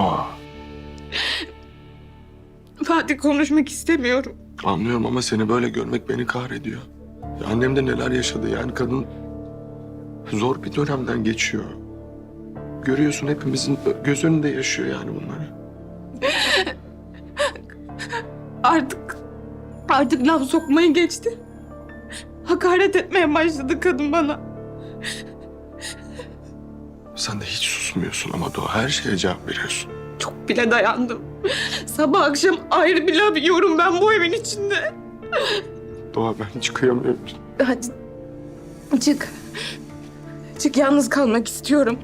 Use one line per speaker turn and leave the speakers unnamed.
Doğa.
Fatih konuşmak istemiyorum.
Anlıyorum ama seni böyle görmek beni kahrediyor. Ya annem de neler yaşadı yani kadın zor bir dönemden geçiyor. Görüyorsun hepimizin göz önünde yaşıyor yani bunları.
Artık, artık laf sokmayı geçti. Hakaret etmeye başladı kadın bana.
Sen de hiç susmuyorsun ama Doğa her şeye cevap veriyorsun.
Çok bile dayandım. Sabah akşam ayrı bir laf yiyorum ben bu evin içinde.
Doğa ben çıkıyamıyorum.
Hadi çık. Çık yalnız kalmak istiyorum.